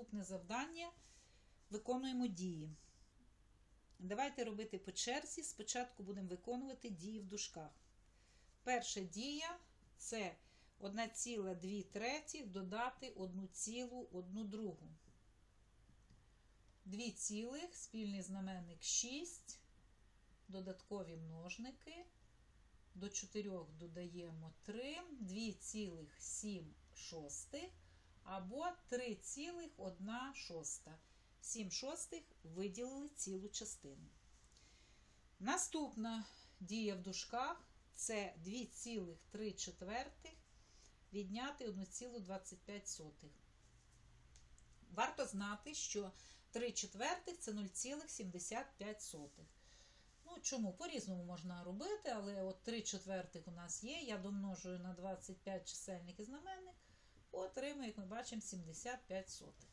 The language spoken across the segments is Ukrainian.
наступне завдання. Виконуємо дії. Давайте робити по черзі. Спочатку будемо виконувати дії в дужках. Перша дія це 1,2 третіх додати 1,1 другу. 2 цілих, спільний знаменник 6, додаткові множники. До 4 додаємо 3, 2,7 шостих або 3,1 шоста. 7 шостих виділили цілу частину. Наступна дія в дужках це 2,3 четвертих відняти 1,25. Варто знати, що 3 четвертих це 0,75. Ну, чому? По-різному можна робити, але от 3 четвертих у нас є. Я домножую на 25 чисельник і знаменник, отримую, як ми бачимо, 75 сотих.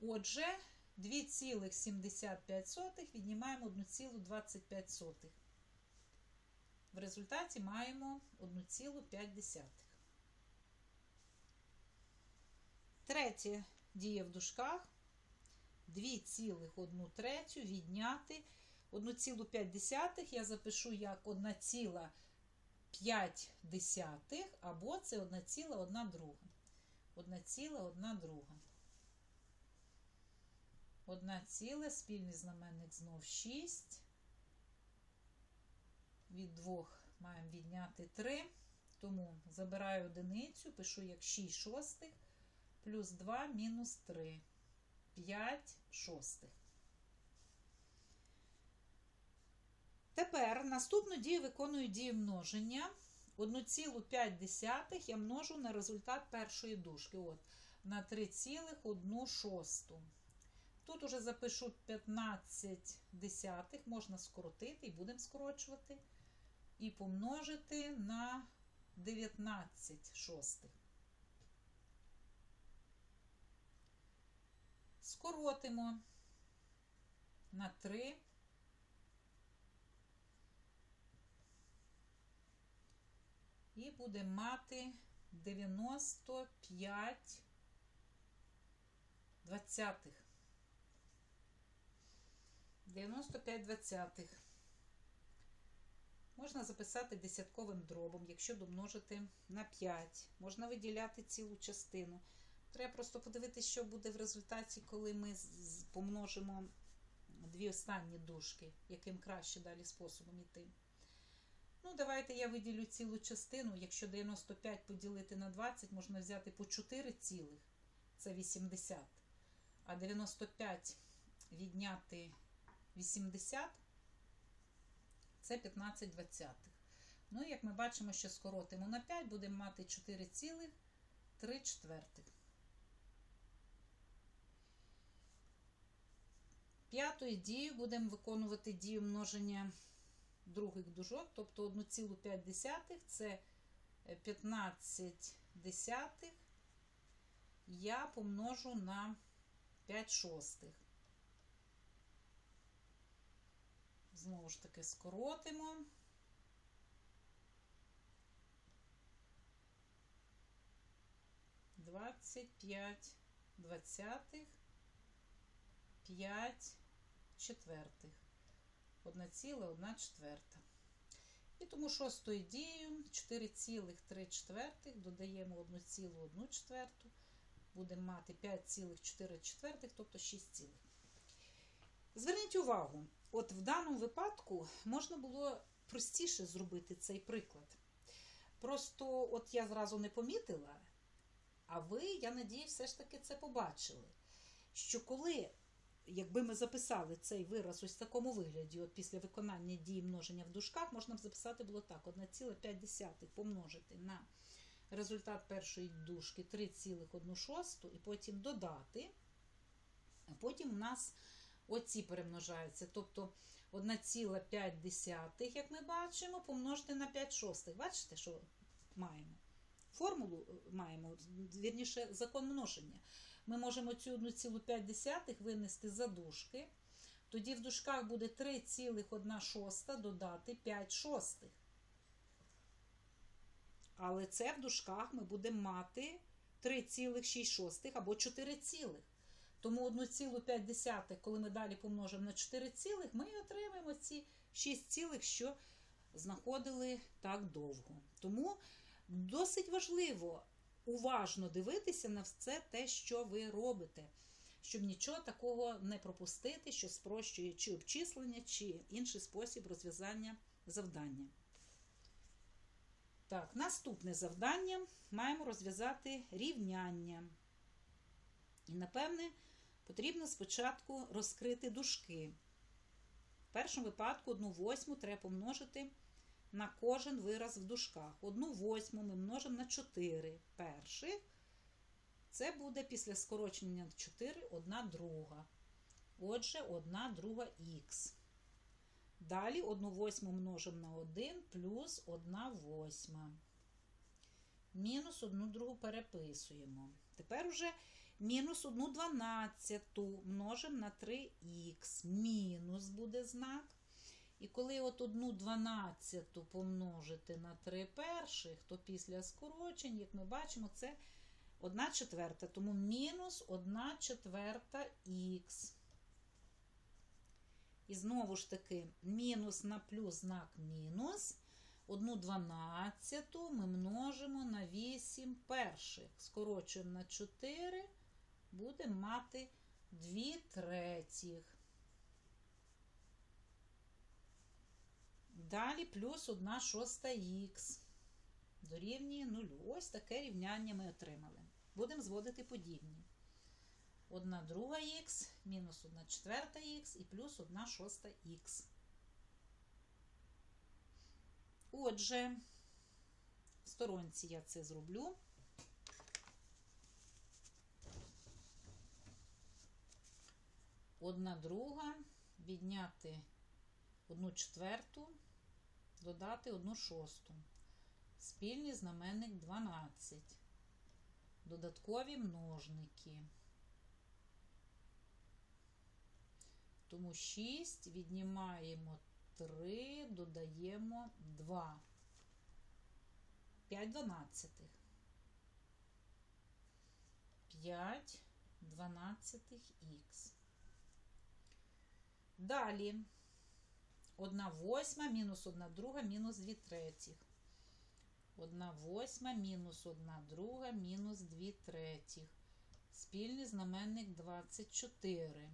Отже, 2,75 віднімаємо 1,25. В результаті маємо 1,5. Третє діє в дужках. 2,1 третю відняти 1,5 я запишу як 1,5 або це 1,1 друга. 1,1 друга. 1 ціле, спільний знаменник знов 6. Від 2 маємо відняти 3. Тому забираю одиницю, пишу як 6 шостих, плюс 2 мінус 3. 5 шостих. Тепер наступну дію виконую дію множення. 1,5 я множу на результат першої дужки. От, на 3,1 шосту. Тут уже запишу 15 десятих, можна скоротити і будемо скорочувати. І помножити на 19 шостих. Скоротимо на 3. І будемо мати 95 двадцятих. 95 двадцятих. Можна записати десятковим дробом, якщо домножити на 5. Можна виділяти цілу частину. Треба просто подивитися, що буде в результаті, коли ми помножимо дві останні дужки, яким краще далі способом йти. Ну, давайте я виділю цілу частину. Якщо 95 поділити на 20, можна взяти по 4 цілих, це 80. А 95 відняти 80 це 15 двадцятих. Ну, як ми бачимо, ще скоротимо на 5, будемо мати 4 цілих 3 четвертих. П'ятою дією будемо виконувати дію множення других дужок, тобто 1,5 це 15 десятих я помножу на 5 шостих. Знову ж таки скоротимо. Двадцять п'ять двадцятих, п'ять четвертих. 1,1 четверта. І тому шостою дією 4,3 четвертих додаємо 1,1 четверту. Будемо мати 5,4 четвертих, тобто 6 цілих. Зверніть увагу, от в даному випадку можна було простіше зробити цей приклад. Просто от я зразу не помітила, а ви, я надію, все ж таки це побачили. Що коли якби ми записали цей вираз ось в такому вигляді, от після виконання дії множення в дужках, можна б записати було так: 1,5 помножити на результат першої дужки 3,1 і потім додати. А потім у нас оці перемножаються. Тобто 1,5, як ми бачимо, помножити на 5 шостих. Бачите, що маємо? Формулу маємо, вірніше, закон множення ми можемо цю 1,5 винести за дужки. Тоді в дужках буде 3,1 додати 5 шостих. Але це в дужках ми будемо мати 3,6 або 4 цілих. Тому 1,5, коли ми далі помножимо на 4 цілих, ми отримаємо ці 6 цілих, що знаходили так довго. Тому досить важливо уважно дивитися на все те, що ви робите, щоб нічого такого не пропустити, що спрощує чи обчислення, чи інший спосіб розв'язання завдання. Так, наступне завдання маємо розв'язати рівняння. І, напевне, потрібно спочатку розкрити дужки. В першому випадку 1 восьму треба помножити на кожен вираз в дужках. 1 восьму ми множимо на 4 перших. Це буде після скорочення 4 1 друга. Отже, 1 друга х. Далі 1 восьму множимо на 1 плюс 1 восьма. Мінус 1 другу переписуємо. Тепер уже мінус 1 дванадцяту множимо на 3х. Мінус буде знак. І коли от 1 дванадцяту помножити на 3 перших, то після скорочень, як ми бачимо, це 1 четверта. Тому мінус 1 четверта х. І знову ж таки, мінус на плюс знак мінус. 1 дванадцяту ми множимо на 8 перших. Скорочуємо на 4, будемо мати 2 третіх. Далі плюс 1 шоста х. Дорівнює 0. Ось таке рівняння ми отримали. Будемо зводити подібні. 1 друга х, мінус 1 четверта х і плюс 1 шоста х. Отже, в сторонці я це зроблю. Одна друга, відняти одну четверту, додати одну шосту. Спільний знаменник 12. Додаткові множники. Тому 6 віднімаємо 3, додаємо 2. 5 дванадцятих. 5 дванадцятих х. Далі 1 восьма мінус 1 друга мінус 2 третіх. 1 восьма мінус 1 друга мінус 2 третіх. Спільний знаменник 24.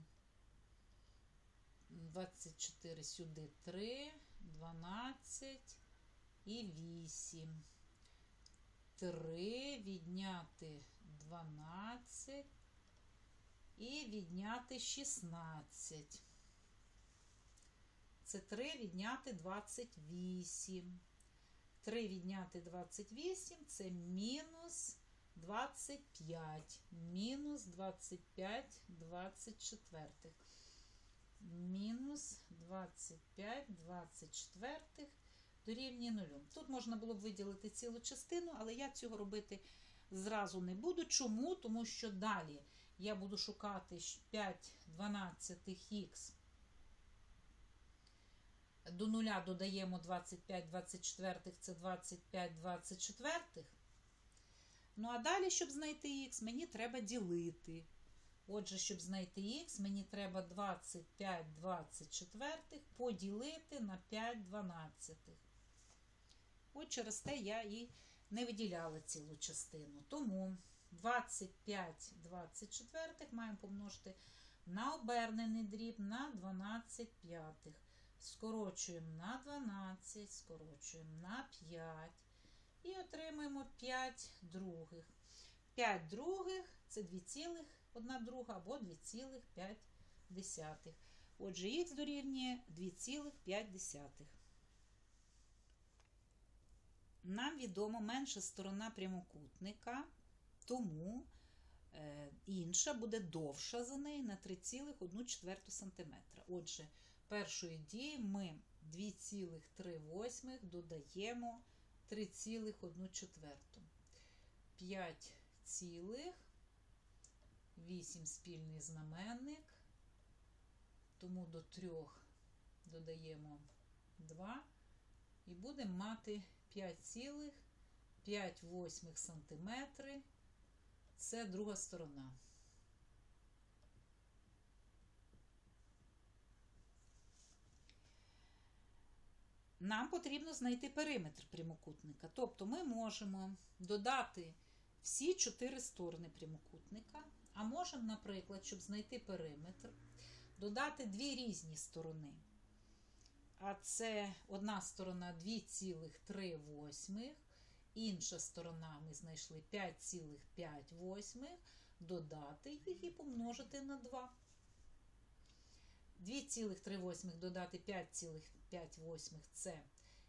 24 сюди 3, 12 і 8. 3 відняти 12 і відняти 16. Це 3 відняти 28. 3 відняти 28 це мінус 25. Мінус 25 24 мінус 25 24 дорівнює 0. Тут можна було б виділити цілу частину, але я цього робити зразу не буду. Чому? Тому що далі я буду шукати 5 12х. До нуля додаємо 25 24 це 25 24. Ну, а далі, щоб знайти х, мені треба ділити. Отже, щоб знайти х, мені треба 25 24 поділити на 5 12. От через те я і не виділяла цілу частину. Тому 25 24 маємо помножити на обернений дріб на 12 п'ятих. Скорочуємо на 12, скорочуємо на 5 і отримаємо 5 других. 5 других це 2 цілих. 1 друга або 2,5. Отже, х дорівнює 2,5. Нам відомо менша сторона прямокутника, тому е, інша буде довша за неї на 3,1 см. Отже, першої дії ми 2,3 додаємо 3,1. 5 цілих 8 спільний знаменник, тому до 3 додаємо 2 і будемо мати 5,5 см Це друга сторона. Нам потрібно знайти периметр прямокутника. Тобто ми можемо додати всі чотири сторони прямокутника, а можемо, наприклад, щоб знайти периметр, додати дві різні сторони. А це одна сторона 2,3, інша сторона ми знайшли 5,5, додати їх і помножити на 2. 2,3 додати 5,5 це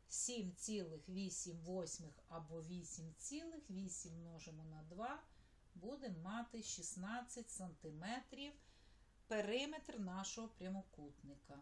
7,8 або 8, цілих. 8 множимо на 2, будемо мати 16 см периметр нашого прямокутника.